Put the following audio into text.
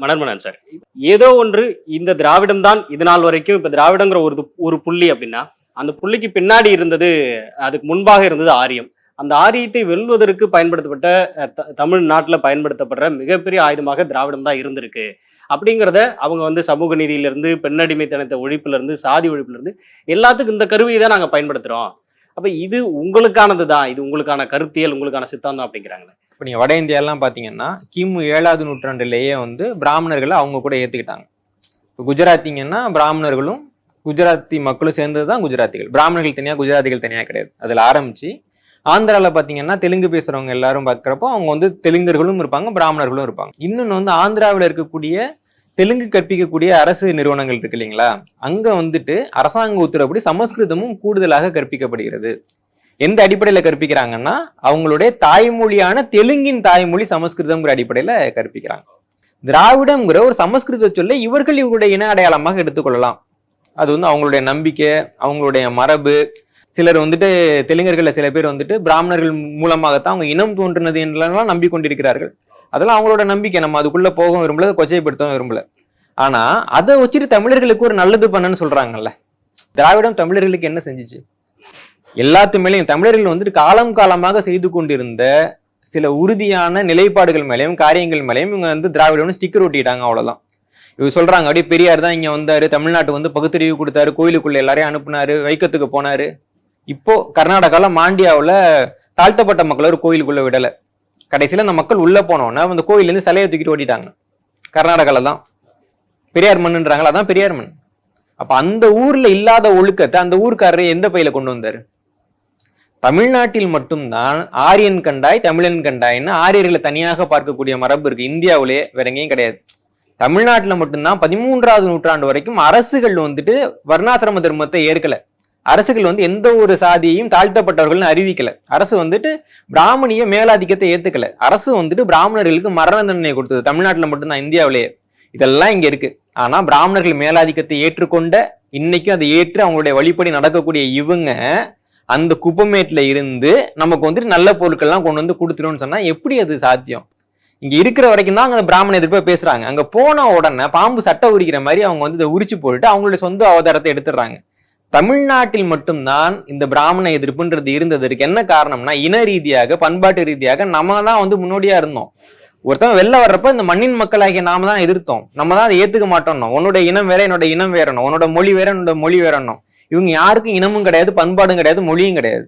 மணர்மணன் sir. ஏதோ ஒன்று இந்த திராவிடம் தான் இது நாள் வரைக்கும் இப்ப திராவிடங்கிற ஒரு ஒரு புள்ளி அப்படின்னா அந்த புள்ளிக்கு பின்னாடி இருந்தது அதுக்கு முன்பாக இருந்தது ஆரியம். அந்த ஆரியத்தை வெல்வதற்கு பயன்படுத்தப்பட்ட தமிழ்நாட்டில் த- பயன்படுத்தப்படுற மிகப்பெரிய ஆயுதமாக திராவிடம் தான் இருந்திருக்கு. அப்படிங்கிறத அவங்க வந்து சமூக நீதியிலிருந்து பெண்ணடிமைத்தனத்தை ஒழிப்புலேருந்து சாதி ஒழிப்புலேருந்து எல்லாத்துக்கும் இந்த கருவியை தான் நாங்கள் பயன்படுத்துகிறோம் அப்போ இது உங்களுக்கானது தான் இது உங்களுக்கான கருத்தியல் உங்களுக்கான சித்தாந்தம் அப்படிங்கிறாங்களே. இப்போ நீங்கள் வட இந்தியாலாம் பார்த்தீங்கன்னா கிமு ஏழாவது நூற்றாண்டுலேயே வந்து பிராமணர்களை அவங்க கூட ஏற்றுக்கிட்டாங்க இப்போ குஜராத்திங்கன்னா பிராமணர்களும் குஜராத்தி மக்களும் சேர்ந்தது தான் குஜராத்திகள். பிராமணர்கள் தனியாக குஜராத்திகள் தனியாக கிடையாது. அதில் ஆரம்பித்து ஆந்திராவில் பார்த்தீங்கன்னா தெலுங்கு பேசுகிறவங்க எல்லாரும் பார்க்குறப்போ அவங்க வந்து தெலுங்கர்களும் இருப்பாங்க பிராமணர்களும் இருப்பாங்க. இன்னொன்று வந்து ஆந்திராவில் இருக்கக்கூடிய தெலுங்கு கற்பிக்கக்கூடிய அரசு நிறுவனங்கள் இருக்கு இல்லைங்களா? அங்கே வந்துட்டு அரசாங்க உத்தரப்படி சமஸ்கிருதமும் கூடுதலாக கற்பிக்கப்படுகிறது. எந்த அடிப்படையில் கற்பிக்கிறாங்கன்னா அவங்களுடைய தாய்மொழியான தெலுங்கின் தாய்மொழி சமஸ்கிருதம்ங்கிற அடிப்படையில் கற்பிக்கிறாங்க. திராவிடம்ங்கிற ஒரு சமஸ்கிருத சொல்லை இவர்கள் இவருடைய இன அடையாளமாக எடுத்துக்கொள்ளலாம். அது வந்து அவங்களுடைய நம்பிக்கை அவங்களுடைய மரபு. சிலர் வந்துட்டு தெலுங்கர்களில் சில பேர் வந்துட்டு பிராமணர்கள் மூலமாகத்தான் அவங்க இனம் தோன்றினது என்றெல்லாம் நம்பிக்கொண்டிருக்கிறார்கள். அதெல்லாம் அவங்களோட நம்பிக்கை. நம்ம அதுக்குள்ள போகவும் விரும்பல கொச்சைப்படுத்தவும் விரும்பல. ஆனா அதை வச்சுட்டு தமிழர்களுக்கு ஒரு நல்லது பண்ணன்னு சொல்றாங்கல்ல. திராவிடம் தமிழர்களுக்கு என்ன செஞ்சிச்சு? எல்லாத்து மேலேயும் தமிழர்கள் வந்துட்டு காலம் காலமாக செய்து கொண்டிருந்த சில உறுதியான நிலைப்பாடுகள் மேலேயும் காரியங்கள் மேலேயும் இவங்க வந்து திராவிடம்னு ஸ்டிக்கர் ஒட்டிட்டாங்க அவ்வளவுதான். இவங்க சொல்றாங்க அப்படியே பெரியார் தான் இங்க வந்தாரு தமிழ்நாட்டு வந்து பகுத்தறிவு கொடுத்தாரு கோயிலுக்குள்ள எல்லாரையும் அனுப்புனாரு வைக்கத்துக்கு போனாரு. இப்போ கர்நாடகாவில் மாண்டியாவில் தாழ்த்தப்பட்ட மக்களை ஒரு கோயிலுக்குள்ள விடலை. கடைசியில அந்த மக்கள் உள்ளே போனோன்னா அந்த கோயிலேருந்து சிலையை தூக்கிட்டு ஓட்டிட்டாங்க. கர்நாடகாவில் தான். பெரியார் மண்ணுன்றாங்களா அதான் பெரியார் மண். அப்போ அந்த ஊரில் இல்லாத ஒழுக்கத்தை அந்த ஊர்க்காரர் எந்த பையில கொண்டு வந்தார்? தமிழ்நாட்டில் மட்டும்தான் ஆரியன் கண்டாய் தமிழன் கண்டாய்ன்னு ஆரியர்களை தனியாக பார்க்கக்கூடிய மரபு இருக்கு. இந்தியாவிலே வேற எங்கேயும் கிடையாது. தமிழ்நாட்டில் மட்டும்தான் பதிமூன்றாவது நூற்றாண்டு வரைக்கும் அரசுகள் வந்துட்டு வர்ணாசிரம தர்மத்தை ஏற்கல. அரசுகள் வந்து எந்த ஒரு சாதியையும் தாழ்த்தப்பட்டவர்கள்னு அறிவிக்கல. அரசு வந்துட்டு பிராமணிய மேலாதிக்கத்தை ஏத்துக்கல. அரசு வந்துட்டு பிராமணர்களுக்கு மரண தண்டனை கொடுத்தது. தமிழ்நாட்டில் மட்டும்தான் இந்தியாவிலேயே இதெல்லாம் இங்க இருக்கு. ஆனா பிராமணர்கள் மேலாதிக்கத்தை ஏற்றுக்கொண்ட இன்னைக்கும் அதை ஏற்று அவங்களுடைய வழிப்படி நடக்கக்கூடிய இவங்க அந்த குப்பமேட்ல இருந்து நமக்கு வந்துட்டு நல்ல பொருட்கள்லாம் கொண்டு வந்து கொடுத்துருன்னு சொன்னா எப்படி அது சாத்தியம்? இங்க இருக்கிற வரைக்கும் தான் அங்க அந்த பிராமண எதிர்ப்பா பேசுறாங்க. அங்க போன உடனே பாம்பு சட்டை உரிக்கிற மாதிரி அவங்க வந்து இதை உரிச்சு போட்டுட்டு அவங்களுடைய சொந்த அவதாரத்தை எடுத்துடுறாங்க. தமிழ்நாட்டில் மட்டும்தான் இந்த பிராமண எதிர்ப்புன்றது இருந்ததற்கு என்ன காரணம்னா இன ரீதியாக பண்பாட்டு ரீதியாக நம்ம தான் வந்து முன்னோடியா இருந்தோம். ஒருத்தன் வெளில வர்றப்ப இந்த மண்ணின் மக்களாகிய நாம தான் எதிர்த்தோம். நம்ம தான் அதை ஏத்துக்க மாட்டோம்னோ உன்னோட இனம் வேற என்னோட இனம் வேறணும் உன்னோட மொழி வேற என்னோட மொழி வேறணும் இவங்க யாருக்கும் இனமும் கிடையாது பண்பாடும் கிடையாது மொழியும் கிடையாது.